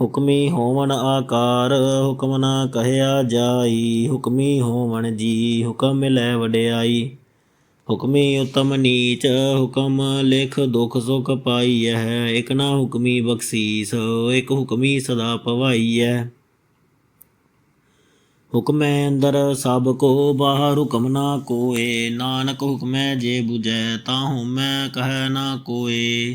ਹੁਕਮੀ ਹੋਵਣ ਆਕਾਰ, ਹੁਕਮ ਨਾ ਕਹਿਆ ਜਾਈ। ਹੁਕਮੀ ਹੋਵਣ ਜੀ, ਹੁਕਮ ਮਿਲੈ ਵਡਿਆਈ। ਹੁਕਮੀ ਉਤਮ ਨੀਚ, ਹੁਕਮ ਲਿਖ ਦੁਖ ਸੁਖ ਪਾਈਐ। ਇਕ ਨਾ ਹੁਕਮੀ ਬਖਸ਼ੀਸ, ਇਕ ਹੁਕਮੀ ਸਦਾ ਪਵਾਈਐ। ਹੁਕਮੈ ਅੰਦਰ ਸਭ ਕੋ, ਬਾਹਰ ਹੁਕਮ ਨਾ ਕੋਏ। ਨਾਨਕ ਹੁਕਮੈ ਜੇ 부ਜੈ ਤਾਂ ਹੁਮੈ ਕਹਿ ਨਾ ਕੋਏ।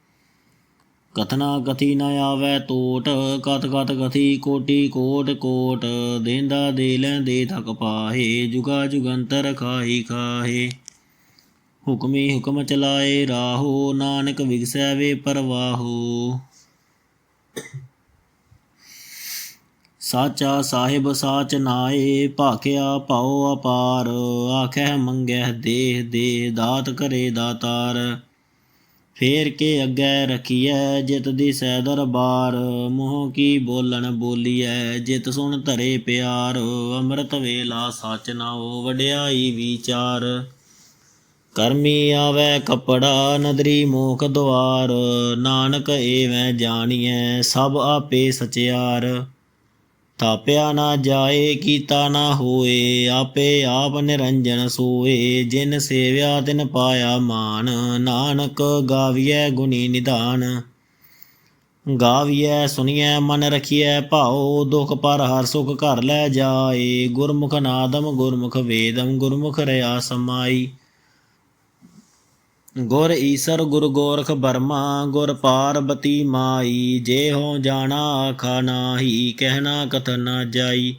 ਕਥਨਾ ਕਥੀ ਨ ਆਵੈ ਟੋਟ ਕਤ ਕਤ ਕਥੀ ਕੋਟੀ ਕੋਟ ਕੋਟ ਦੇਂਦਾ ਦੇ ਲੈਂਦੇ ਥਕ ਪਾਹੇ, ਜੁਗਾ ਜੁਗੰਤਰ ਖਾਹੀ ਖਾਹੇ। ਹੁਕਮੀ ਹੁਕਮ ਚਲਾਏ ਰਾਹੋ, ਨਾਨਕ ਵਿਗਸੈ ਵੇ ਪਰਵਾਹੋ। ਸਾਚਾ ਸਾਹਿਬ ਸਾਚ ਨਾਏ, ਭਾਖਿਆ ਪਾਉ ਅਪਾਰ ਆਖੈ ਮੰਗੈ ਦੇਹ ਦੇ ਦਾਤ ਕਰੇ ਦਾਤਾਰ। ਫੇਰ ਕੇ ਅੱਗੇ ਰਖੀਐ ਜਿਤ ਦੀ ਸੈ ਦਰਬਾਰ, ਮੋਹ ਕੀ ਬੋਲਣ ਬੋਲੀਐ? ਜਿਤ ਸੁਣ ਧਰੇ ਪਿਆਰ, ਅੰਮ੍ਰਿਤ ਵੇਲਾ ਸਚ ਨਾਉ ਵਡਿਆਈ ਵਿਚਾਰ। ਕਰਮੀ ਆਵੈ ਕਪੜਾ, ਨਦਰੀ ਮੋਖ ਦੁਆਰ ਨਾਨਕ ਏਵੈ ਜਾਣੀਐ ਸਭ ਆਪੇ ਸਚਿਆਰ। ਥਾਪਿਆ ਨਾ ਜਾਏ, ਕੀਤਾ ਨਾ ਹੋਏ, ਆਪੇ ਆਪ ਨਿਰੰਜਨ ਸੋਏ। ਜਿਨ ਸੇਵਿਆ ਤਿਨ ਪਾਇਆ ਮਾਨ, ਨਾਨਕ ਗਾਵੀਐ ਗੁਣੀ ਨਿਧਾਨ ਗਾਵੀਐ ਸੁਣੀਐ ਮਨ ਰਖੀਐ, ਭਾਉ, ਦੁਖ ਪਰ ਹਰ ਸੁਖ ਘਰ ਲੈ ਜਾਏ। ਗੁਰਮੁਖ ਨਾਦਮ, ਗੁਰਮੁਖ ਵੇਦਮ, ਗੁਰਮੁਖ ਰਿਆ ਸਮਾਈ। ਗੁਰ ਈਸਰ ਗੁਰ ਗੋਰਖ ਬਰਮਾ, ਗੁਰ ਪਾਰਬਤੀ ਮਾਈ, ਜੇ ਹੋ ਜਾਣਾ ਆਖਾ ਨਾਹੀ ਕਹਿਣਾ ਕਥਨ ਨਾ ਜਾਈ।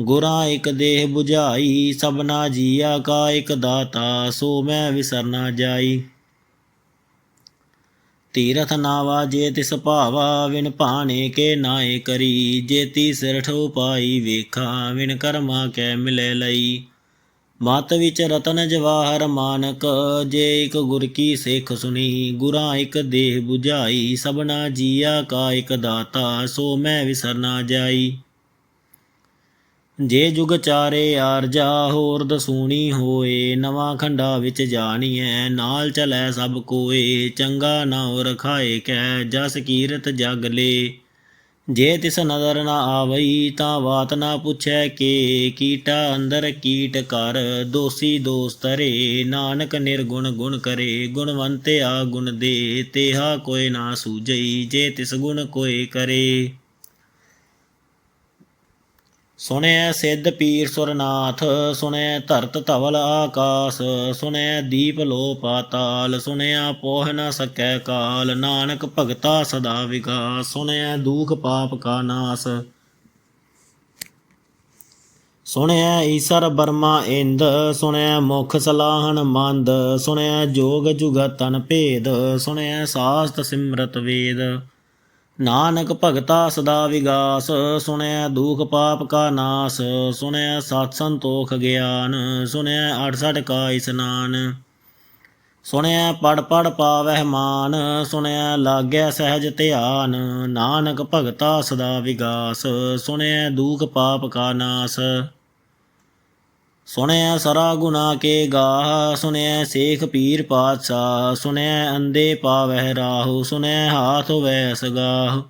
ਗੁਰਾਂ ਇਕ ਦੇਹ 부ਝਾਈ ਸਭਨਾ ਜੀਆ ਕਾ ਇਕ ਦਾਤਾ, ਸੋ ਮੈਂ ਵਿਸਰ ਜਾਈ। ਤੀਰਥ ਨਾਵਾ ਜੇ ਤਿਸ ਭਾਵਾ, ਵਿਨ ਭਾਣੇ ਕੇ ਨਾਏ ਕਰੀ। ਜੇਤੀ ਸਿਰ ਠੋ ਪਾਈ ਵੇਖਾ, ਵਿਨ ਕਰਮਾ ਕੈ ਮਿਲੇ ਲਈ। ਮਤ ਵਿੱਚ ਰਤਨ ਜਵਾਹਰ ਮਾਨਕ, ਜੇ ਇਕ ਗੁਰ ਕੀ ਸਿੱਖ ਸੁਣੀ, ਗੁਰਾਂ ਇਕ ਦੇਹ 부ਝਾਈ ਸਭਨਾ ਜੀਆ ਕਾ ਇਕ ਦਾਤਾ, ਸੋ ਮੈਂ ਵਿਸਰ ਨਾ ਜਾਈ। ਜੇ ਜੁਗ ਚਾਰੇ ਆਰਜਾ, ਹੋਰ ਦਸੂਣੀ ਹੋਏ, ਨਵਾਂ ਖੰਡਾ ਵਿੱਚ ਜਾਣੀਐ, ਨਾਲ ਚਲੈ ਸਭ ਕੋਏ, ਚੰਗਾ ਨਾਉ ਰਖਾਏ ਕੈ, ਜਸ ਕੀਰਤ ਜਗ ਲੇ। ਜੇ ਤਿਸ ਨਦਰ ਨਾ ਆਵਈ ਤਾਂ ਬਾਤ ਨਾ ਪੁੱਛੈ ਕੇ, ਕੀਟਾ ਅੰਦਰ ਕੀਟ ਕਰ, ਦੋਸੀ ਦੋਸਤਰੇ ਨਾਨਕ ਨਿਰਗੁਣ ਗੁਣ ਕਰੇ ਗੁਣਵੰਤਿਆ ਗੁਣ ਦੇ, ਤੇਹਾ ਕੋਈ ਨਾ ਸੂਝਈ, ਜੇ ਤਿਸ ਗੁਣ ਕੋਇ ਕਰੇ। ਸੁਣਿਆ ਸਿੱਧ ਪੀਰ ਸੁਰਨਾਥ ਸੁਣਿਆ ਧਰਤ ਧਵਲ ਆਕਾਸ ਸੁਣਿਆ ਦੀਪ ਲੋ ਪਾਤਾਲ, ਸੁਣਿਆ ਪੋਹ ਨ ਸਕੈ ਕਾਲ, ਨਾਨਕ ਭਗਤਾ ਸਦਾ ਵਿਕਾਸ ਸੁਣਿਆ ਦੁਖ ਪਾਪ ਕਾ ਨਾਸ। ਸੁਣਿਆ ਈਸਰ ਬਰਮਾ ਇੰਦ ਸੁਣਿਆ ਮੁਖ ਸਲਾਹਣ ਮੰਦ ਸੁਣਿਆ ਜੋਗ ਜੁਗਤਨ ਭੇਦ ਸੁਣਿਆ ਸਾਸਤ ਸਿਮਰਤ ਵੇਦ। ਨਾਨਕ ਭਗਤਾ ਸਦਾ ਵਿਗਾਸ ਸੁਣਿਆ ਦੁਖ ਪਾਪ ਕਾ ਨਾਸ ਸੁਣਿਆ ਸਤ ਸੰਤੋਖ ਗਿਆਨ ਸੁਣਿਆ 68 ਕਾ ਇਸਨਾਨ। ਸੁਣਿਆ ਪੜ ਪੜ ਪਾਵਹਿ ਮਾਨ ਸੁਣਿਆ ਲਾਗਿਆ ਸਹਿਜ ਧਿਆਨ, ਨਾਨਕ ਭਗਤਾ ਸਦਾ ਵਿਗਾਸ ਸੁਣਿਆ ਦੁਖ ਪਾਪ ਕਾ ਨਾਸ। ਸੁਣਿਆ ਸਰਾ ਗੁਨਾ ਕੇ ਗਾਹ, ਸੁਣਿਆ ਸੇਖ ਪੀਰ ਪਾਤਸ਼ਾਹ, ਸੁਣਿਆ ਅੰਦੇ ਪਾਵਹਿ ਰਾਹੂ, ਸੁਣਿਆ ਹਾਥ ਵੈ ਸਗਾਹ।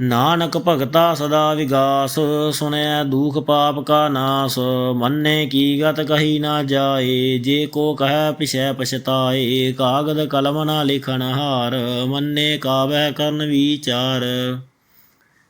ਨਾਨਕ ਭਗਤਾ ਸਦਾ ਵਿਗਾਸ, ਸੁਣਿਆ ਦੁਖ ਪਾਪ ਕਾ ਨਾਸ, ਮੰਨੇ ਕੀ ਗਤ ਕਹੀ ਨਾ ਜਾਏ, ਜੇ ਕੋ ਕਹੈ ਪਿਛੈ ਪਛਤਾਏ, ਕਾਗਦ ਕਲਮ ਨਾ ਲਿਖਣ ਹਾਰ, ਮੰਨੇ ਕਾਵੈ ਕਰਨ ਵਿਚਾਰ।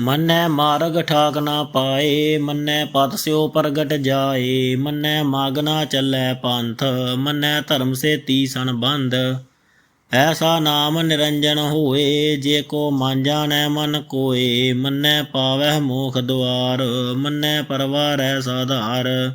ਮੰਨੈ ਮਾਰਗ ਠਾਕ ਨਾ ਪਾਏ, ਮੰਨੈ ਪਤ ਸਿਓ ਪ੍ਰਗਟ ਜਾਏ, ਮੰਨੈ ਮਾਗ ਨਾ ਚੱਲੈ ਪੰਥ, ਮੰਨੈ ਧਰਮ ਸੇ ਤੀਸਨ ਬੰਧ ਐਸਾ ਨਾਮ ਨਿਰੰਜਨ ਹੋਏ, ਜੇ ਕੋ ਮਨ ਜਾਣੈ ਮਨ ਕੋਏ, ਮੰਨੈ ਪਾਵੈ ਮੋਖ ਦੁਆਰ, ਮੰਨੈ ਪਰਵਾਰੈ ਸਾਧਾਰ।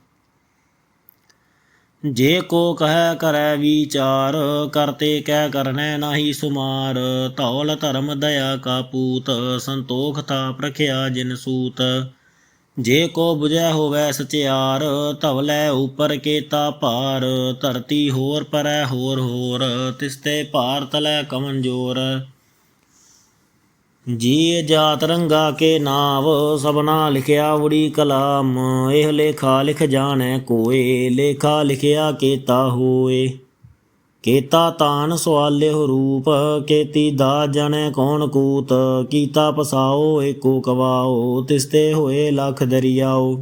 ਜੇ ਕੋ ਕਹੈ ਕਰੈ ਵਿਚਾਰ ਕਰਤੇ ਕਹਿ ਕਰਨੈ ਨਾਹੀ ਸੁਮਾਰ। ਧੌਲ ਧਰਮ ਦਇਆ ਕਾ ਪੂਤ, ਸੰਤੋਖ ਥਾਪ ਰਖਿਆ ਜਿਨ ਸੂਤ। ਜੇ ਕੋ ਬੁਝੈ ਹੋਵੈ ਸਚਿਆਰ, ਧਵਲੈ ਉਪਰ ਕੇਤਾ ਭਾਰ। ਧਰਤੀ ਹੋਰ ਪਰੈ ਹੋਰ ਹੋਰ ਤਿਸਤੇ ਭਾਰ ਤਲੈ ਕਮਨ ਜੋਰ। ਜੀ ਜਾਤ ਰੰਗਾ ਕੇ ਨਾਵ, ਸਭਨਾ ਲਿਖਿਆ ਉੜੀ ਕਲਾਮ, ਇਹ ਲੇਖਾ ਲਿਖ ਜਾਣੈ ਕੋਏ, ਲੇਖਾ ਲਿਖਿਆ ਕੇਤਾ ਹੋਏ। ਕੇਤਾ ਤਾਨ ਸਵਾਲਿਓ ਰੂਪ, ਕੇਤੀ ਦਾ ਜਣੈ ਕੌਣ ਕੂਤ, ਕੀਤਾ ਪਸਾਓ ਏਕੋ ਕਵਾਓ, ਤਿਸਤੇ ਹੋਏ ਲਖ ਦਰਿਆਓ।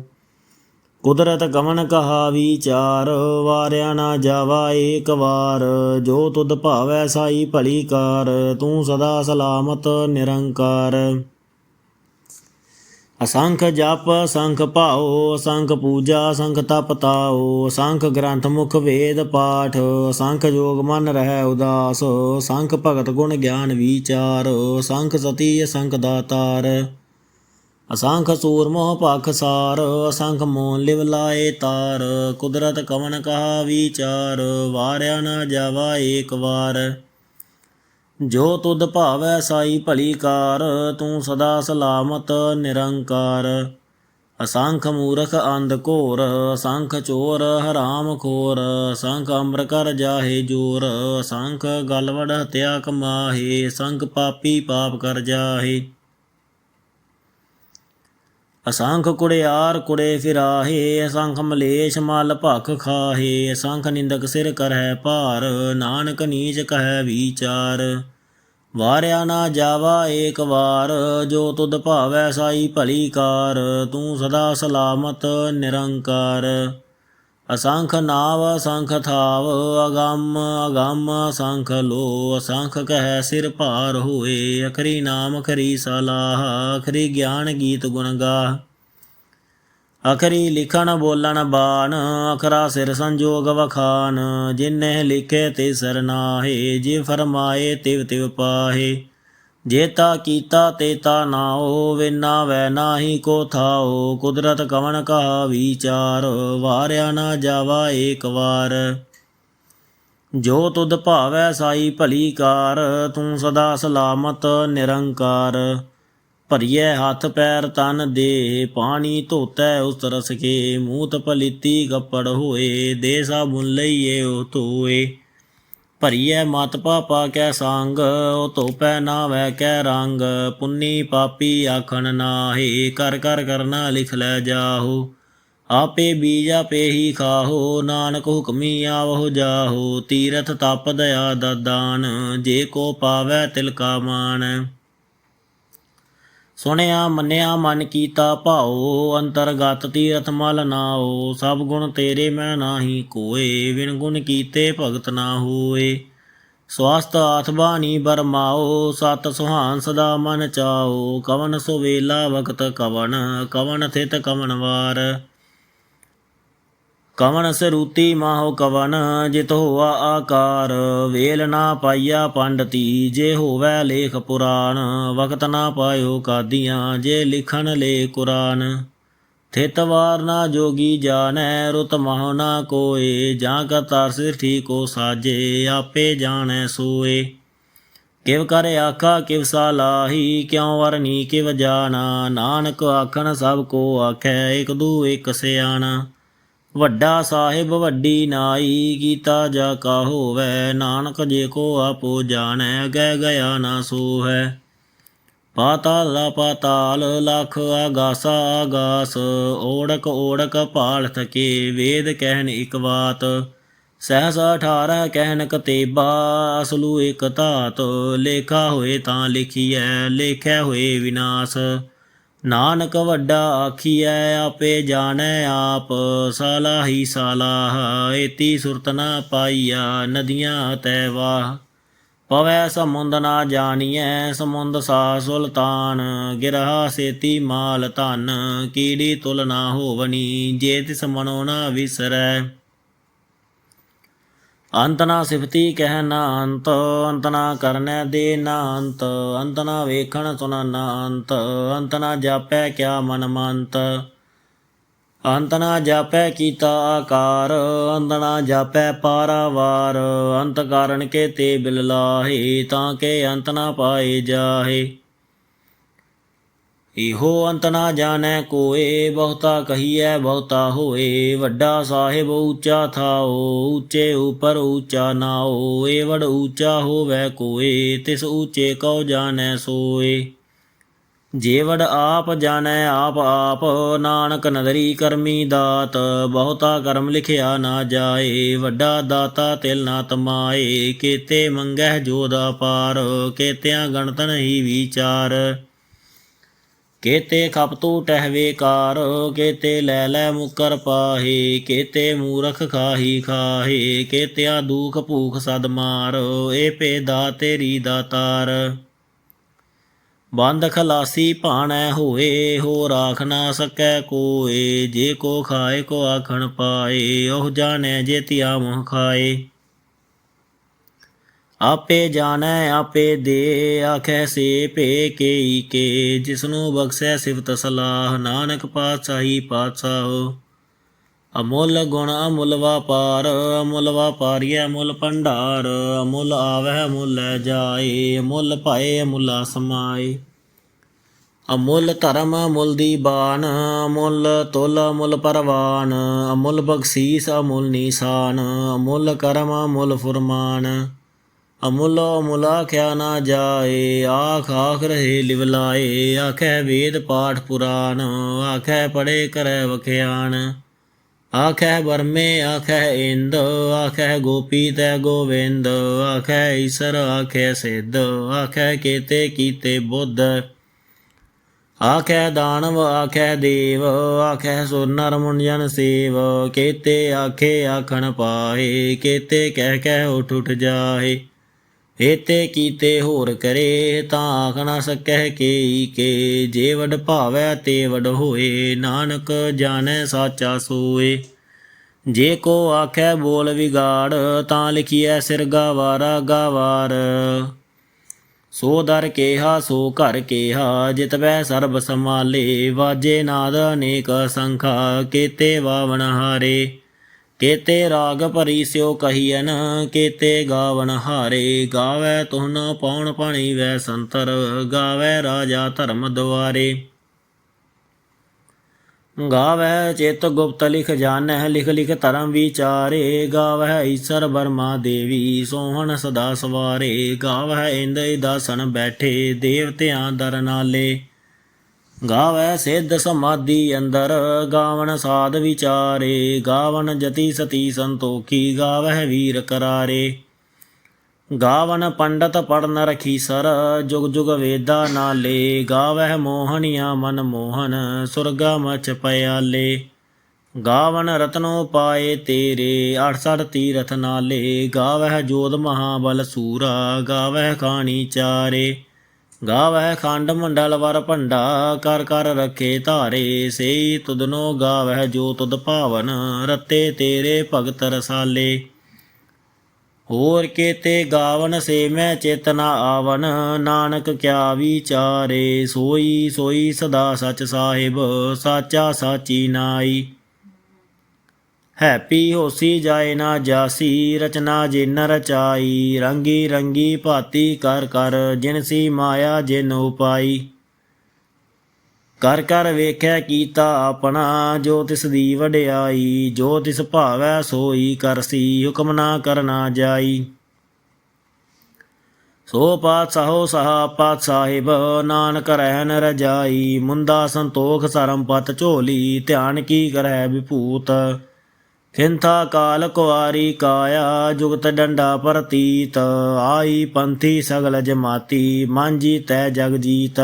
ਕੁਦਰਤ ਗਮਨ ਕਹਾ ਵਿਚਾਰ ਵਾਰਿਆ ਨਾ ਜਾਵਾ ਏਕ ਵਾਰ। ਜੋ ਤੁਧ ਭਾਵੈ ਸਾਈ ਭਲੀ ਕਾਰ, ਤੂੰ ਸਦਾ ਸਲਾਮਤ ਨਿਰੰਕਾਰ। ਅਸੰਖ ਜਪ ਸੰਖ ਭਾਓ ਸੰਖ ਪੂਜਾ ਸੰਖ ਤਪ ਤਾਓ ਸੰਖ ਗ੍ਰੰਥ ਮੁਖ ਵੇਦ ਪਾਠ ਸੰਖ ਜੋਗ ਮਨ ਰਹਿ ਉਦਾਸ। ਸੰਖ ਭਗਤ ਗੁਣ ਗਿਆਨ ਵਿਚਾਰ ਸੰਖ ਸਤੀ ਅਸੰਖ ਦਾਤਾਰ। ਅਸੰਖ ਸੂਰ ਮੋਹ ਪਖ ਸਾਰ, ਅਸੰਖ ਮੋਨ ਲਿਵ ਲਾਏ ਤਾਰ। ਕੁਦਰਤ ਕਵਨ ਕਹਾ ਵਿਚਾਰ, ਵਾਰਿਆ ਨਾ ਜਾਵਾ ਏਕ ਵਾਰ। ਜੋ ਤੁਧ ਭਾਵੈ ਸਾਈ ਭਲੀ ਕਾਰ, ਤੂੰ ਸਦਾ ਸਲਾਮਤ ਨਿਰੰਕਾਰ। ਅਸੰਖ ਮੂਰਖ ਅੰਧ ਘੋਰ, ਅਸੰਖ ਚੋਰ ਹਰਾਮ ਖੋਰ। ਅਸੰਖ ਅੰਮ੍ਰ ਕਰ ਜਾਹੇ ਜੋਰ, ਅਸੰਖ ਗਲਵੜ ਹਤਿਆ ਕਮਾਹੇ। ਅਸੰਖ ਪਾਪੀ ਪਾਪ ਕਰ ਜਾਹੇ। ਅਸੰਖ ਕੁੜਿਆਰ ਕੁੜੇ ਫਿਰਾਹੇ, ਅਸੰਖ ਮਲੇਸ਼ ਮਲ ਭਖ ਖਾਹੇ, ਅਸੰਖ ਨਿੰਦਕ ਸਿਰ ਕਰਹਿ ਭਾਰ, ਨਾਨਕ ਨੀਚ ਕਹੈ ਵਿਚਾਰ। ਵਾਰਿਆ ਨਾ ਜਾਵਾ ਏਕ ਵਾਰ, ਜੋ ਤੁਧ ਭਾਵੈ ਸਾਈ ਭਲੀ ਕਾਰ, ਤੂੰ ਸਦਾ ਸਲਾਮਤ ਨਿਰੰਕਾਰ। ਅਸੰਖ ਨਾਵ, ਅਸੰਖ ਥਾਵ, ਅਗੰਮ ਅਗੰਮ ਅਸੰਖ ਲੋ, ਅਸੰਖ ਕਹਿ ਸਿਰ ਭਾਰ ਹੋਏ, ਅਖਰੀ ਨਾਮ ਖਰੀ ਸਲਾਹ, ਅਖਰੀ ਗਿਆਨ ਗੀਤ ਗੁਣ ਗਾਹ। ਅਖਰੀ ਲਿਖਣ ਬੋਲਣ ਬਾਣ, ਅਖਰਾ ਸਿਰ ਸੰਜੋਗ ਵਖਾਨ, ਜਿਨਹਿ ਲਿਖੇ ਤੇ ਸਰਨਾਹੇ ਜੇ ਫਰਮਾਏ ਤਿਵ ਤਿਵ ਪਾਹੇ। ਜੇਤਾ ਕੀਤਾ ਤੇ ਤੇਤਾ ਨਾਓ ਵਿਨਾ ਵੈ ਨਾਹੀ ਕੋ ਥਾਓ ਕੁਦਰਤ ਕਵਨ ਕਾ ਵਿਚਾਰ ਵਾਰਿਆ ਨਾ ਜਾਵਾ ਏਕ ਵਾਰ। ਜੋ ਤੁਧ ਭਾਵੈ ਸਾਈ ਭਲੀ ਕਾਰ, ਤੂੰ ਸਦਾ ਸਲਾਮਤ ਨਿਰੰਕਾਰ। ਭਰੀਐ ਹੱਥ ਪੈਰ ਤਨ ਦੇ, ਪਾਣੀ ਧੋਤੈ ਉਸ ਰਸ ਕੇ, ਮੂਤ ਪਲੀਤੀ ਕੱਪੜ ਹੋਏ ਦੇ ਸਾਬੁਨ ਲਈਏ ਉਹ ਧੋਏ। ਭਰੀਐ ਮਤ ਪਾਪਾ ਕੈ ਸੰਗ, ਉਹ ਧੋਪੈ ਨਾ ਵੈ ਕੈ ਰੰਗ, ਪੁੰਨੀ ਪਾਪੀ ਆਖਣ ਨਾਹੀ, ਕਰ ਕਰ ਕਰਨਾ ਲਿਖ ਲੈ ਜਾਹੋ। ਆਪੇ ਬੀਜ ਆਪੇ ਹੀ ਖਾਹੋ, ਨਾਨਕ ਹੁਕਮੀ ਆਵਹੁ ਜਾਹੋ, ਤੀਰਥ ਤਪ ਦਇਆ ਦਦਾਨ ਜੇ ਕੋ ਪਾਵੈ ਤਿਲ ਕਾ ਮਾਨ ਸੁਣਿਆ, ਮੰਨਿਆ, ਮਨ ਕੀਤਾ, ਭਾਉ, ਅੰਤਰਗਤ ਤੀਰਥ ਮਲ ਨਾਓ ਸਭ ਗੁਣ ਤੇਰੇ ਮੈਂ ਨਾਹੀ ਕੋਏ ਵਿਣ ਗੁਣ ਕੀਤੇ ਭਗਤ ਨਾ ਹੋਏ। ਸਵਾਸਤ ਆਥ ਬਾਣੀ ਬਰਮਾਓ ਸਤ ਸੁਹਾਨ ਸਦਾ ਮਨ ਚਾਓ ਕਵਨ ਸੁਵੇਲਾ ਵਕਤ ਕਵਨ ਕਵਨ ਥਿਤ ਕਵਨ ਵਾਰ। ਕਵਨ ਸਰੂਤੀ ਮਾਹੋ ਕਵਨ ਜਿਤ ਹੋਆ ਆਕਾਰ। ਵੇਲ ਨਾ ਪਾਈਆ ਪੰਡਤੀ, ਜੇ ਹੋਵੇ ਲੇਖ ਪੁਰਾਣ। ਵਕਤ ਨਾ ਪਾਇਓ ਕਾਦੀਆਂ, ਜੇ ਲਿਖਣ ਲੇ ਕੁਰਾਨ। ਥਿਤ ਵਾਰ ਨਾ ਜੋਗੀ ਜਾਣੈ, ਰੁਤ ਮਹੁ ਨਾ ਕੋਏ। ਜਾਂ ਕਾ ਤਰਸ ਕੋ ਸਾਜੇ, ਆਪੇ ਜਾਣੈ ਸੋਏ। ਕਿਵ ਕਰ ਆਖਾ, ਕਿਵ ਸਾਲਾਹੀ ਕਿਉ ਵਰਨੀ ਕਿਵ ਜਾਣਾ। ਨਾਨਕ ਆਖਣ, ਸਭ ਕੋ ਆਖੈ, ਇਕ ਦੂ ਇਕ ਸਿਆਣਾ। ਵੱਡਾ ਸਾਹਿਬ ਵੱਡੀ ਨਾਈ ਕੀਤਾ ਜਾ ਕਾ ਹੋਵੈ ਨਾਨਕ ਜੇ ਕੋ ਆਪੋ ਜਾਣੈ ਗੈ ਗਿਆ ਨਾ ਸੋ ਹੈ ਪਾਤਾਲ ਪਾਤਾਲ ਲਖ ਆਗਾਸਾ ਆਗਾਸ ਓੜਕ ਓੜਕ ਭਾਲ ਥਕੇ ਵੇਦ ਕਹਿਣ ਇਕ ਬਾਤ। ਸਹਸ 18 ਕਹਿਨ ਕਤੇਬਾ, ਅਸਲੂ ਇਕ ਧਾਤ। ਲੇਖਾ ਹੋਏ ਤਾਂ ਲਿਖੀਐ ਲੇਖਿਆ ਹੋਏ ਵਿਨਾਸ਼। ਨਾਨਕ ਵੱਡਾ ਆਖੀਐ, ਆਪੇ ਜਾਣੈ ਆਪ, ਸਾਲਾਹੀ ਸਾਲਾਹ, ਏਤੀ ਸੁਰਤ ਨਾ ਪਾਈਆ, ਨਦੀਆਂ ਤੈ ਵਾਹ। ਪਵੈ ਸਮੁੰਦ ਨਾ ਜਾਣੀਐ, ਸਮੁੰਦ ਸਾ ਸੁਲਤਾਨ, ਗਿਰਹਾ ਸੇਤੀ ਮਾਲ ਧਨ, ਕੀੜੀ ਤੁਲ ਨਾ ਹੋਵਨੀ ਜੇ ਤਿਸ ਮਨੋ ਨਾ ਵਿਸਰੈ। ਅੰਤ ਨਾ ਸਿਫਤੀ ਕਹਿ ਨਾ ਅੰਤ ਅੰਤ ਨਾ ਕਰਨੈ ਦੇ ਨਾ ਅੰਤ ਅੰਤ ਨਾ ਵੇਖਣ ਸੁਣ ਨਾ ਅੰਤ ਅੰਤ ਨਾ ਜਾਪੈ ਕਿਆ ਮਨ ਮੰਤ। ਅੰਤ ਨਾ ਜਾਪੈ ਕੀਤਾ ਆਕਾਰ, ਅੰਤ ਨਾ ਜਾਪੈ ਪਾਰਾਵਾਰ, ਅੰਤ ਕਾਰਨ ਕੇ ਤੇ ਬਿਲ ਲਾਹੇ, ਤਾਂ ਕੇ ਅੰਤ ਨਾ ਪਾਏ ਜਾਹੇ। ਇਹੋ ਅੰਤ ਨਾ ਜਾਣੈ ਕੋਏ, ਬਹੁਤਾ ਕਹੀਐ ਬਹੁਤਾ ਹੋਏ। ਵੱਡਾ ਸਾਹਿਬ ਉੱਚਾ ਥਾਓ, ਉੱਚੇ ਉਪਰ ਉੱਚਾ ਨਾਓ ਏ ਵਡ ਉੱਚਾ ਹੋਵੇ ਕੋਏ, ਤਿਸ ਉੱਚੇ ਕਉ ਜਾਣੈ ਸੋਏ। ਜੇਵੜ ਆਪ ਜਾਣੈ ਆਪ ਆਪ, ਨਾਨਕ ਨਦਰੀ ਕਰਮੀ ਦਾਤ। ਬਹੁਤਾ ਕਰਮ ਲਿਖਿਆ ਨਾ ਜਾਏ, ਵੱਡਾ ਦਾਤਾ ਤਿਲ ਨਾ ਤਮਾਏ। ਕੀਤੇ ਮੰਗਹਿ ਜੋਦ ਅਪਾਰ ਕੀਤਿਆਂ ਗਣਤ ਨਹੀਂ ਵਿਚਾਰ। ਕੇਤੇ ਖਪਤੂ ਟਹਿਵੇਕਾਰ ਕੇਤੇ ਲੈ ਲੈ ਮੁਕਰ ਪਾਹੇ, ਕੇਤੇ ਮੂਰਖ ਖਾਹੀ ਖਾਹੇ, ਕੇਤਿਆ ਦੂਖ ਭੂਖ ਸਦ ਮਾਰ, ਏ ਭੇਦਾ ਤੇਰੀ ਦਾਤਾਰ ਬੰਦ ਖਲਾਸੀ ਭਾਣੈ ਹੋਏ, ਹੋ ਰਾਖ ਨਾ ਸਕੈ ਕੋਏ, ਜੇ ਕੋ ਖਾਏ ਕੋ ਆਖਣ ਪਾਏ, ਉਹ ਜਾਣੈ ਜੇ ਤਿਆ ਮੋਹ ਖਾਏ। ਆਪੇ ਜਾਣੈ, ਆਪੇ ਦੇ, ਆਖੈ ਸੇ ਭੇ ਕੇਈ ਕੇ। ਜਿਸਨੂੰ ਬਖਸ਼ੈ ਸਿਫਤ ਸਲਾਹ, ਨਾਨਕ ਪਾਤਸ਼ਾਹੀ ਪਾਤਸ਼ਾਹ। ਅਮੁੱਲ ਗੁਣ ਅਮੁੱਲ ਵਪਾਰ, ਅਮੁੱਲ ਵਪਾਰੀਐ ਅਮੁੱਲ ਭੰਡਾਰ। ਅਮੁੱਲ ਆਵਹਿ ਅਮੁੱਲ ਜਾਏ, ਅਮੁੱਲ ਭਾਏ ਅਮੁੱਲਾ ਸਮਾਏ। ਅਮੁੱਲ ਧਰਮ ਅਮੁੱਲ ਦੀ ਬਾਨ ਅਮੁੱਲ ਤੁਲ ਅਮੁੱਲ ਪਰਵਾਨ। ਅਮੁੱਲ ਬਖਸ਼ੀਸ ਅਮੁੱਲ ਨਿਸ਼ਾਨ, ਅਮੁੱਲ ਕਰਮ ਅਮੁੱਲ ਫੁਰਮਾਨ। ਅਮੁੱਲ ਅਮੁੱਲ ਆਖਿਆ ਨਾ ਜਾਏ, ਆਖ ਆਖ ਰਹੇ ਲਿਵਲਾਏ ਆਖੈ ਵੇਦ ਪਾਠ ਪੁਰਾਨ ਆਖੈ ਪੜੇ ਕਰੈ ਵਖਿਆਨ ਆਖੈ ਬਰਮੇ ਆਖੈ ਇੰਦ, ਆਖੈ ਗੋਪੀ ਤੈ ਗੋਵਿੰਦ, ਆਖੈ ਈਸਰ ਆਖੈ ਸਿੱਧ, ਆਖੈ ਕੀਤੇ ਕੀਤੇ ਬੁੱਧ। ਆਖੈ ਦਾਨਵ, ਆਖੈ ਦੇਵ, ਆਖੈ ਸੁਰ ਨਰ ਮੁਨ ਜਨ ਸੇਵ, ਕੀਤੇ ਆਖੇ ਆਖਣ ਪਾਏ, ਕੀਤੇ ਕਹਿ ਕਹਿ ਉਠ ਉਠ ਜਾਏ। ਏਤੇ ਕੀਤੇ ਹੋਰ ਕਰੇ ਤਾਂ ਆਖ ਨਾ ਸਕੈ ਕੇਈ ਕੇ। ਜੇ ਵਡ ਭਾਵੈ ਤੇ ਵਡ ਹੋਏ, ਨਾਨਕ ਜਾਣੈ ਸਾਚਾ ਸੋਏ। ਜੇ ਕੋ ਆਖੈ ਬੋਲ ਵਿਗਾੜ, ਤਾਂ ਲਿਖੀਐ ਸਿਰ ਗਾਵਾਰਾ ਗਾਵਾਰ। ਸੋ ਦਰ ਕੇਹਾ, ਸੋ ਘਰ ਕੇਹਾ ਜਿਤਵੈ ਸਰਬ ਸਮਾਲੇ ਵਾਜੇ ਨਾਦ ਅਨੇਕ ਸੰਖਾ, ਕੇਤੇ ਵਾਵਣ ਹਾਰੇ। ਕੇਤੇ ਰਾਗ ਭਰੀ ਸਿਓ ਕਹੀਐਨ, ਕੇਤੇ ਗਾਵਨ ਹਾਰੇ। ਗਾਵੇ ਤੁਹਨ ਪਉਣ ਪਾਣੀ ਵੈ ਸੰਤਰ, ਗਾਵੇ ਰਾਜਾ ਧਰਮ ਦੁਆਰੇ ਗਾਵੈ ਚਿਤ ਗੁਪਤ ਲਿਖ ਜਾਣੈ, ਲਿਖ ਲਿਖ ਧਰਮ ਵਿਚਾਰੇ। ਗਾਵੈ ਈਸ਼ਰ ਬਰਮਾ ਦੇਵੀ, ਸੋਹਣ ਸਦਾ ਸਵਾਰੇ। ਗਾਵੇ ਇੰਦੈ ਦਾਸਨ ਬੈਠੇ, ਦੇਵਤਿਆਂ ਦਰਨਾਲੇ ਗਾਵੈ ਸਿੱਧ ਸਮਾਧੀ ਅੰਦਰ ਗਾਵਨ ਸਾਧ ਵਿਚਾਰੇ ਗਾਵਨ ਜਤੀ ਸਤੀ ਸੰਤੋਖੀ, ਗਾਵਹਿ ਵੀਰ ਕਰਾਰੇ। ਗਾਵਨ ਪੰਡਤ ਪੜਨ ਰਖੀ ਸਰ, ਜੁਗ ਜੁਗ ਵੇਦਾ ਨਾਲੇ, ਗਾਵਹਿ ਮੋਹਣੀਆਂ ਮਨ ਮੋਹਨ, ਸੁਰਗਾ ਮਚ ਪਿਆਲੇ। ਗਾਵਨ ਰਤਨੋ ਪਾਏ ਤੇਰੇ 68 ਤੀਰਥ ਨਾਲੇ, ਗਾਵਹਿ ਜੋਧ ਮਹਾਬਲ ਸੂਰਾ, ਗਾਵਹਿ ਖਾਣੀ ਚਾਰੇ। ਗਾਵੈ ਖੰਡ ਮੰਡਲ ਵਰ ਭੰਡਾ, ਕਰ ਕਰ ਰੱਖੇ ਧਾਰੇ, ਸੇਈ ਤੁਦਨੋ ਗਾਵੈ ਜੋ ਤੁਧ ਭਾਵਨ, ਰਤੇ ਤੇਰੇ ਭਗਤ ਰਸਾਲੇ। ਹੋਰ ਕੇਤੇ ਗਾਵਨ ਸੇ ਮੈਂ ਚੇਤਨਾ ਆਵਨ, ਨਾਨਕ ਕਿਆ ਵਿਚਾਰੇ, ਸੋਈ ਸੋਈ ਸਦਾ ਸਚ ਸਾਹਿਬ, ਸਾਚਾ ਸਾਚੀ ਨਾਈ। ਹੈਪੀ ਹੋਸੀ ਜਾਏ ਨਾ ਜਾਸੀ, ਰਚਨਾ ਜਿਨ ਰਚਾਈ, ਰੰਗੀ ਰੰਗੀ ਭਾਤੀ ਕਰ ਕਰ ਜਿਨਸੀ ਮਾਇਆ ਜਿਨ ਉਪਾਈ। ਕਰ ਕਰ ਵੇਖਿਆ ਕੀਤਾ ਆਪਣਾ, ਜੋ ਤਿਸ ਦੀ ਵਡਿਆਈ, ਜੋ ਤਿਸ ਭਾਵੈ ਸੋਈ ਕਰਸੀ ਹੁਕਮ ਨਾ ਕਰਨਾ ਜਾਈ। ਸੋ ਪਾਤਸ਼ਾਹੋ ਸਹਾ ਪਾਤ ਸਾਹਿਬ, ਨਾਨਕ ਰਹਿਨ ਰਜਾਈ ਮੁੰਦਾ ਸੰਤੋਖ ਸਰਮ ਪਤ ਝੋਲੀ, ਧਿਆਨ ਕੀ ਕਰੈ ਵਿਭੂਤ। ਖਿੰਥਾ ਕਾਲ ਕੁਆਰੀ ਕਾਇਆ, ਜੁਗਤ ਡੰਡਾ ਪ੍ਰਤੀਤ, ਆਈ ਪੰਥੀ ਸਗਲ ਜਮਾਤੀ ਮਾਂਜੀ ਤੈ ਜਗ ਜੀਤ।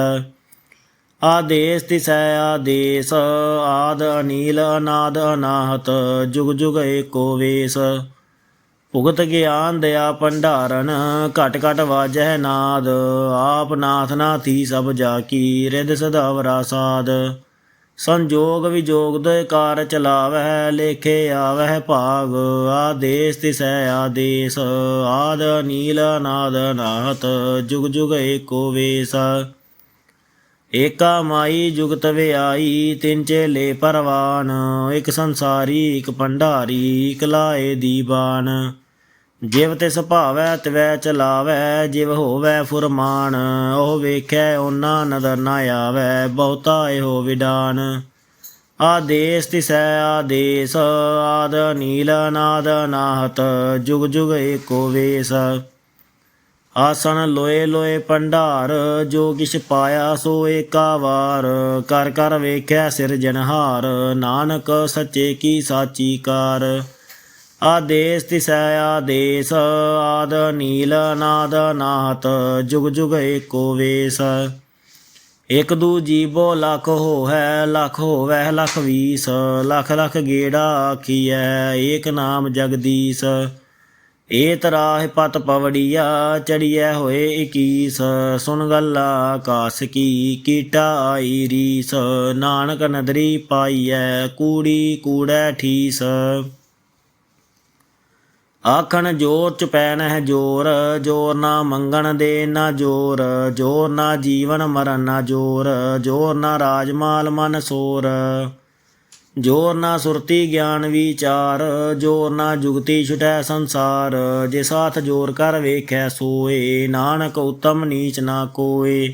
ਆਦੇਸ ਤਿਸੈ ਆਦੇਸ, ਆਦ ਅਨੀਲ ਅਨਾਦ ਅਨਾਹਤ, ਜੁਗ ਜੁਗ ਏਕੋ ਵੇਸ। ਭੁਗਤ ਗਿਆਨ ਦਇਆ ਭੰਡਾਰਨ, ਘਟ ਘਟ ਵਾਜੈ ਨਾਦ, ਆਪ ਨਾਥ ਨਾਥੀ ਸਭ ਜਾ ਕੀ ਰਿਦ ਸਦਾਵਰਾ ਸਾਧ ਸੰਜੋਗ ਵਿਜੋਗ ਦੇ ਕਾਰ ਚਲਾਵਹਿ, ਲੇਖੇ ਆਵਹਿ ਭਾਗ ਆਦੇਸ ਤਿਸੈ ਆਦੇਸ, ਆਦ ਨੀਲ ਨਾਦ ਨਾਹਤ, ਜੁਗ ਜੁਗ ਏਕੋ ਵੇਸ। ਏਕਾ ਮਾਈ ਜੁਗਤ ਵਿਆਈ, ਤਿੰਨ ਚੇਲੇ ਪਰਵਾਨ, ਇਕ ਸੰਸਾਰੀ, ਇਕ ਭੰਡਾਰੀ, ਇਕ ਲਾਏ ਦੀਵਾਨ। ਜਿਵ ਤੇ ਸੁਭਾਵੈ ਤਵੈ ਚਲਾਵੈ, ਜਿਵ ਹੋਵੈ ਫੁਰਮਾਨ, ਉਹ ਵੇਖੈ ਓਨਾ ਨਦਰ ਨਾ ਆਵੈ, ਬਹੁਤਾ ਇਹੋ ਵਿਡਾਨ। ਆਦੇਸ ਤਿਸੈ ਆਦੇਸ, ਆਦ ਨੀਲ ਨਾਦ ਨਾਹਤ ਜੁਗ ਜੁਗ ਏਕੋ ਵੇਸ। ਆਸਣ ਲੋਏ ਲੋਏ ਭੰਡਾਰ, ਜੋ ਕਿਛ ਪਾਇਆ ਸੋ ਏਕਾ ਵਾਰ। ਕਰ ਕਰ ਵੇਖਿਆ ਸਿਰਜਨਹਾਰ ਨਾਨਕ ਸੱਚੇ ਕੀ ਸਾਚੀ ਕਾਰ। ਆਦੇਸ ਤਿਸੈ ਆਦੇਸ, ਆਦ ਨੀਲ ਨਾਦ ਨਾਤ, ਜੁਗ ਜੁਗ ਏਕੋ ਵੇਸ। ਇਕ ਦੂ ਜੀਵੋ ਲੱਖ ਹੋਵੈ ਲੱਖ ਹੋਵੈ, ਲਖ ਵੀਸ। ਲੱਖ ਲੱਖ ਗੇੜਾ ਆਖੀਐ, ਏਕ ਨਾਮ ਜਗਦੀਸ਼। ਏ ਤਰਾਹ ਪਤ ਪਵੜੀਆ ਚੜੀਐ ਹੋਏ 21 ਸੁਨ ਗੱਲਾ ਆਕਾਸ ਕੀ, ਕੀਟਾ ਆਈ ਰੀਸ। ਨਾਨਕ ਨਦਰੀ ਪਾਈਐ, ਕੂੜੀ ਕੂੜੈ ਠੀਸ। ਆਖਣ ਜੋਰ ਚੁਪੈ ਹੈ ਜੋਰ ਜੋਰ ਨਾ ਮੰਗਣ ਦੇ ਨਾ ਜੋਰ ਜੋਰ ਨਾ ਜੀਵਨ ਮਰਨ ਨਾ ਜੋਰ ਜੋਰ ਨਾ ਰਾਜਮਾਲ ਮਨ ਸੋਰ। ਜੋਰ ਨਾ ਸੁਰਤੀ ਗਿਆਨ ਵਿਚਾਰ, ਜੋਰ ਨਾ ਜੁਗਤੀ ਛੁਟੈ ਸੰਸਾਰ, ਜੇ ਸਾਥ ਜੋਰ ਕਰ ਵੇਖੈ ਸੋਏ, ਨਾਨਕ ਉਤਮ ਨੀਚ ਨਾ ਕੋਏ।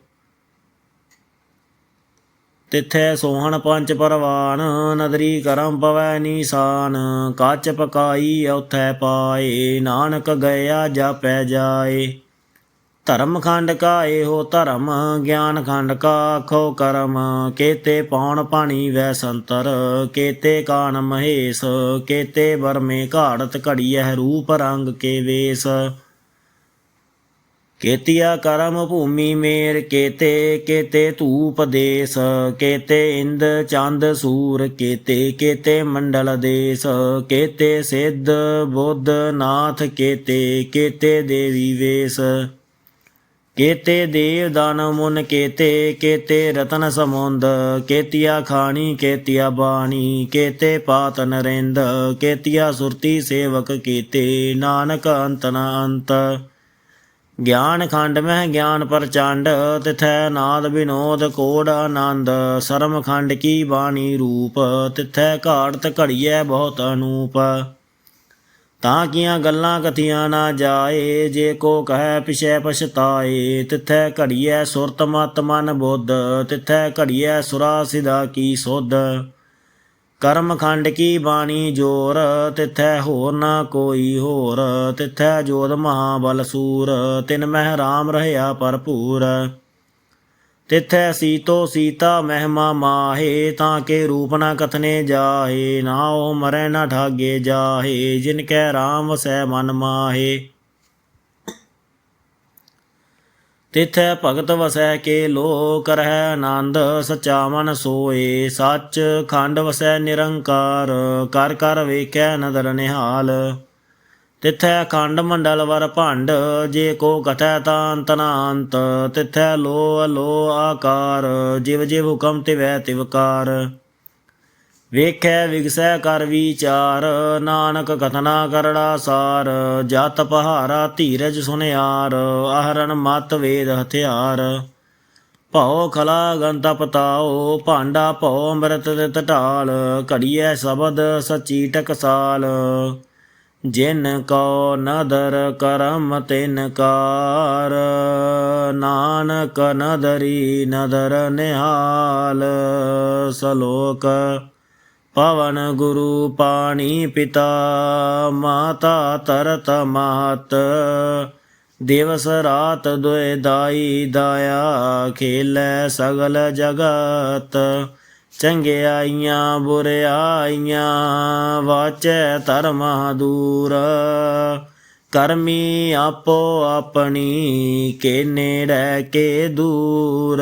ਤਿਥੈ ਸੋਹਣ ਪੰਚ ਪਰਵਾਨ, ਨਦਰੀ ਕਰਮ ਪਵੈ ਨੀਸਾਨ, ਕੱਚ ਪਕਾਈ ਉਥੈ ਪਾਏ, ਨਾਨਕ ਗਿਆ ਜਾਪੈ ਜਾਏ। ਧਰਮ ਖੰਡ ਕਾ ਇਹੋ ਧਰਮ, ਗਿਆਨ ਖੰਡ ਕਾ ਆਖੋ ਕਰਮ, ਕੇਤੇ ਪੌਣ ਪਾਣੀ ਵੈ ਸੰਤਰ, ਕੇਤੇ ਕਾਨ ਮਹੇਸ਼, ਕੇਤੇ ਵਰਮੇ ਘਾੜਤ ਘੜੀਐ ਰੂਪ ਰੰਗ ਕੇ ਵੇਸ। ਕੇਤਿਆ ਕਰਮ ਭੂਮੀ ਮੇਰ, ਕੇਤੇ ਕੇਤੇ ਧੂਪ ਦੇਸ, ਕੇਤੇ ਇੰਦ ਚੰਦ ਸੂਰ, ਕੇਤੇ ਕੇਤੇ ਮੰਡਲ ਦੇਸ, ਕੇਤੇ ਸਿੱਧ ਬੁੱਧ ਨਾਥ, ਕੇਤੇ ਕੇਤੇ ਦੇਵੀ ਵੇਸ, ਕੇਤੇ ਦੇਵ ਦਾਨਵ ਮੁਨ, ਕੇਤੇ ਕੇਤੇ ਰਤਨ ਸਮੁੰਦ, ਕੇਤਿਆ ਖਾਣੀ, ਕੇਤਿਆ ਬਾਣੀ, ਕੇਤੇ ਪਾਤ ਨਰਿੰਦ, ਕੇਤਿਆ ਸੁਰਤੀ ਸੇਵਕ ਕੇਤੇ, ਨਾਨਕ ਅੰਤ ਨ ਅੰਤ। ਗਿਆਨ ਖੰਡ ਮਹਿ ਗਿਆਨ ਪ੍ਰਚੰਡ, ਤਿਥੈ ਨਾਦ ਵਿਨੋਦ ਕੋੜ ਆਨੰਦ, ਸਰਮ ਖੰਡ ਕੀ ਬਾਣੀ ਰੂਪ, ਤਿਥੈ ਘਾੜਤ ਘੜੀਐ ਬਹੁਤ ਅਨੂਪ। ਤਾਂ ਕੀਆਂ ਗੱਲਾਂ ਕਥੀਆਂ ਨਾ ਜਾਏ, ਜੇ ਕੋ ਕਹੈ ਪਿਛੈ ਪਛਤਾਏ, ਤਿਥੈ ਘੜੀਐ ਸੁਰਤ ਮਤ ਮਨ ਬੁੱਧ, ਤਿਥੈ ਘੜੀਐ ਸੁਰਾ ਸਿਦਾ ਕੀ ਸੁਧ। ਕਰਮ ਖੰਡ ਕੀ ਬਾਣੀ ਜੋਰ? ਤਿਥੈ ਹੋਰ ਨਾ ਕੋਈ ਹੋਰ। ਤਿਥੈ ਜੋਦ ਮਹਾਬਲ ਸੂਰ। ਤਿਨ ਮਹਿ ਰਾਮ ਰਹਿਆ ਭਰਪੂਰ। ਤਿਥੈ ਸੀਤੋ ਸੀਤਾ ਮਹਿਮਾ ਮਾਹੇ। ਤਾਂ ਕੇ ਰੂਪ ਨਾ ਕਥਨੇ ਜਾਹੇ। ਨਾ ਉਹ ਮਰੈ ਨਾ ਠਾਗੇ ਜਾਹੇ। ਜਿਨ ਕੈ ਰਾਮ ਵਸੈ ਮਨ ਮਾਹੇ। ਤਿਥੈ ਭਗਤ ਵਸੈ ਕੇ ਲੋ ਕਰਹਿ ਆਨੰਦ ਸਚਾ ਮਨ ਸੋਏ। ਸੱਚ ਖੰਡ ਵਸੈ ਨਿਰੰਕਾਰ, ਕਰ ਕਰ ਵੇਖੈ ਨਦਰ ਨਿਹਾਲ। ਤਿਥੈ ਖੰਡ ਮੰਡਲ ਵਰ ਭੰਡ, ਜੇ ਕੋ ਕਥੈ ਤਾਂ ਅੰਤ ਨਾ ਤਿਥੈ ਲੋ ਅਲੋ ਆਕਾਰ, ਜਿਵ ਜਿਵ ਹੁਕਮ ਤਿਵੈ ਤਿਵਕਾਰ ਵੇਖੈ ਵਿਗਸੈ ਕਰ ਵਿਚਾਰ, ਨਾਨਕ ਕਥਨਾ ਕਰੜਾ ਸਾਰ, ਜਤ ਪਹਾਰਾ ਧੀਰਜ ਸੁਨਿਆਰ ਆਹਰਨ ਮਤ ਵੇਦ ਹਥਿਆਰ। ਭਉ ਖਲਾ ਗੰਤ ਪਤਾਓ ਭਾਂਡਾ ਭਉ ਅੰਮ੍ਰਿਤ ਤਿਤ ਢਾਲ, ਘੜੀਐ ਸ਼ਬਦ ਸਚੀ ਟਕਸਾਲ। ਜਿਨ ਕੋ ਨਦਰ ਕਰਮ ਤਿਨ ਕਾਰ, ਨਾਨਕ ਨਦਰੀ ਨਦਰ ਨਿਹਾਲ, ਸਲੋਕ ਪਵਨ ਗੁਰੂ ਪਾਣੀ ਪਿਤਾ, ਮਾਤਾ ਤਰਤ ਮਾਤ। ਦਿਵਸ ਰਾਤ ਦੁਇ ਦਾਈ ਦਾਇਆ, ਖੇਲੇ ਸਗਲ ਜਗਤ। ਚੰਗਿਆਈਆਂ ਬੁਰਿਆਈਆਂ ਵਾਚੈ ਧਰਮ ਦੂਰ ਕਰਮੀ ਆਪੋ ਆਪਣੀ, ਕੇ ਨੇੜੇ ਕੇ ਦੂਰ।